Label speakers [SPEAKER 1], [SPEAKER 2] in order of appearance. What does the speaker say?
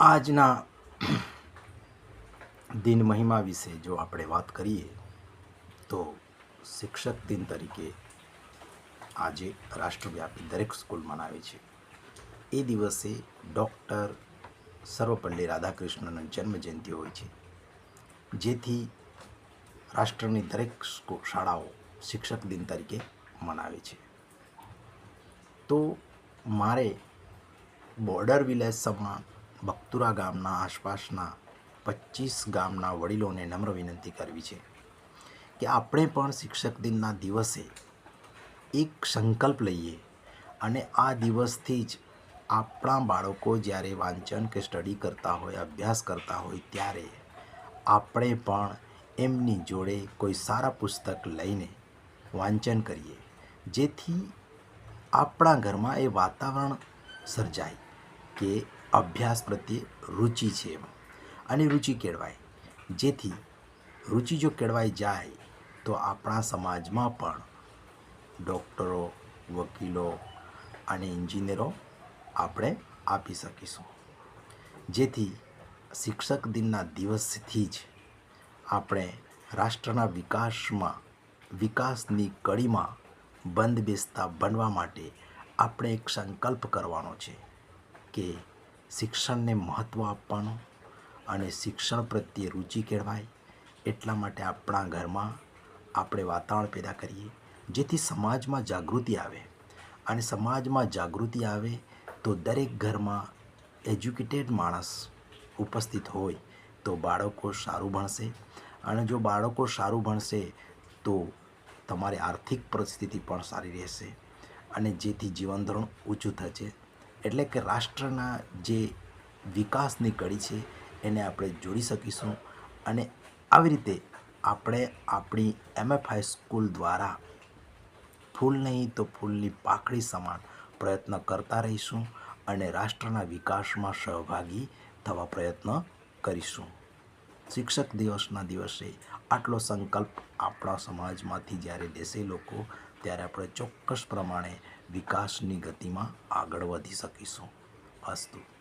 [SPEAKER 1] આજના દિન મહિમા વિશે જો આપણે વાત કરીએ, તો શિક્ષક દિન તરીકે આજે રાષ્ટ્રવ્યાપી દરેક સ્કૂલ મનાવે છે. એ દિવસે ડૉક્ટર સર્વપલ્લી રાધાકૃષ્ણનો જન્મજયંતિ હોય છે. જેથી રાષ્ટ્રની દરેક શાળાઓ શિક્ષક દિન તરીકે મનાવે છે. તો મારે બોર્ડર વિલેજ સમાન બખ્તુરા ગામના આસપાસના પચીસ ગામના વડીલોને નમ્ર વિનંતી કરવી છે કે આપણે પણ શિક્ષક દિનના દિવસે એક સંકલ્પ લઈએ અને આ દિવસથી જ આપણા બાળકો જ્યારે વાંચન કે સ્ટડી કરતા હોય, અભ્યાસ કરતા હોય, ત્યારે આપણે પણ એમની જોડે કોઈ સારા પુસ્તક લઈને વાંચન કરીએ, જેથી આપણા ઘરમાં એ વાતાવરણ સર્જાય કે અભ્યાસ પ્રત્યે રુચિ છે અને રુચિ કેળવાય. જેથી રુચિ જો કેળવાઈ જાય, તો આપણા સમાજમાં પણ ડૉક્ટરો, વકીલો અને એન્જિનિયરો આપણે આપી શકીશું. જેથી શિક્ષક દિનના દિવસથી જ આપણે રાષ્ટ્રના વિકાસમાં, વિકાસની કડીમાં બંધ બેસતા બનવા માટે આપણે એક સંકલ્પ કરવાનો છે કે શિક્ષણને મહત્ત્વ આપવાનું અને શિક્ષણ પ્રત્યે રુચિ કેળવાય એટલા માટે આપણા ઘરમાં આપણે વાતાવરણ પેદા કરીએ, જેથી સમાજમાં જાગૃતિ આવે. અને સમાજમાં જાગૃતિ આવે તો દરેક ઘરમાં એજ્યુકેટેડ માણસ ઉપસ્થિત હોય તો બાળકો સારું ભણશે. અને જો બાળકો સારું ભણશે તો તમારી આર્થિક પરિસ્થિતિ પણ સારી રહેશે. અને જેથી જીવન ધોરણ ઊંચું થશે. એટલે કે રાષ્ટ્રના જે વિકાસની કડી છે, એને આપણે જોડી શકીશું. અને આવી રીતે આપણે આપણી એમએફઆઈ સ્કૂલ દ્વારા ફૂલ નહીં તો ફૂલની પાકડી સમાન પ્રયત્ન કરતા રહીશું અને રાષ્ટ્રના વિકાસમાં સહભાગી થવા પ્રયત્ન કરીશું. શિક્ષક દિવસના દિવસે આટલો સંકલ્પ આપણા સમાજમાંથી જ્યારે લેશે લોકો, ત્યારે આપણે ચોક્કસ પ્રમાણે વિકાસની ગતિમાં આગળ વધી શકીશું. અસ્તુ.